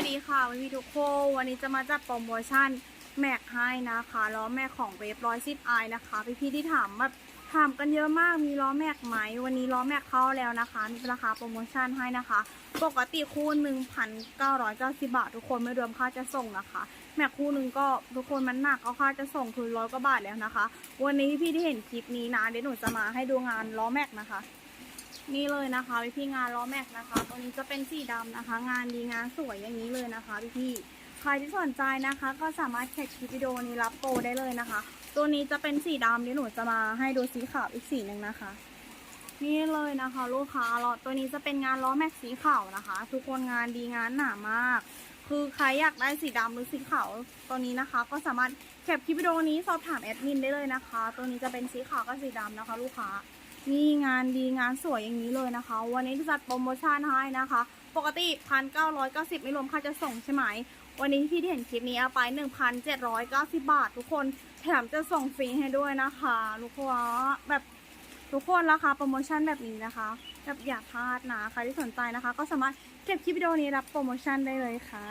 วัสดีค่ะวันนี้ทุกคนวันนี้จะมาจัดโปรโมชั่นแม็กให้นะคะล้อแม็กของเวฟร้อยสิบไอนะคะ พี่ๆที่ถามแบบถามกันเยอะมากมีล้อแม็กไหมวันนี้ล้อแม็กเข้าแล้วนะคะ มีราคาโปรโมชั่นให้นะคะ ปกติคู่หนึ่งพันเก้าร้อยเก้าสิบาท ทุกคนไม่รวมค่าจะส่งนะคะ แม็กคู่หนึ่งก็ทุกคนมันหนักก็ค่าจะส่งคือร้อยกว่าบาทแล้วนะคะ วันนี้พี่ที่เห็นคลิปนี้นะเดี๋ยวหนูจะมาให้ดูงานล้อแม็กนะคะ นี่เลยนะคะพี่พี่งานล้อแม็กนะคะ ตัวนี้จะเป็นสีดำนะคะ งานดีงานสวยอย่างนี้เลยนะคะพี่พี่ๆใครที่สนใจนะคะ ก็สามารถแคปคลิปวิดีโอนี้รับโปรได้เลยนะคะ ตัวนี้จะเป็นสีดำเดี๋ยวหนูจะมาให้ดูสีขาวอีกสีหนึ่งนะคะ นี่เลยนะคะ ลูกค้าล้อตัวนี้จะเป็นงานล้อแม็กสีขาวนะคะ ทุกคนงานดีงานหนามาก คือใครอยากได้สีดำหรือสีขาวตัวนี้นะคะ ก็สามารถแคปคลิปวิดีโอนี้สอบถามแอดมินได้เลยนะคะ ตัวนี้จะเป็นสีขาวกับสีดำนะคะ ลูกค้า นี่งานดีงานสวยอย่างนี้เลยนะคะ วันนี้จัดโปรโมชั่นให้นะคะ ปกติพันเก้าร้อยเก้าสิบไม่รวมค่าจะส่งใช่ไหม วันนี้พี่ที่เห็นคลิปนี้เอาไปหนึ่งพันเจ็ดร้อยเก้าสิบบาท ทุกคนแถมจะส่งฟรีให้ด้วยนะคะลูกค้าแบบทุกคนราคาโปรโมชั่นแบบนี้นะคะแบบอย่าพลาดนะใครที่สนใจนะคะ ก็สามารถเก็บคลิปวิดีโอนี้รับโปรโมชั่นได้เลยค่ะ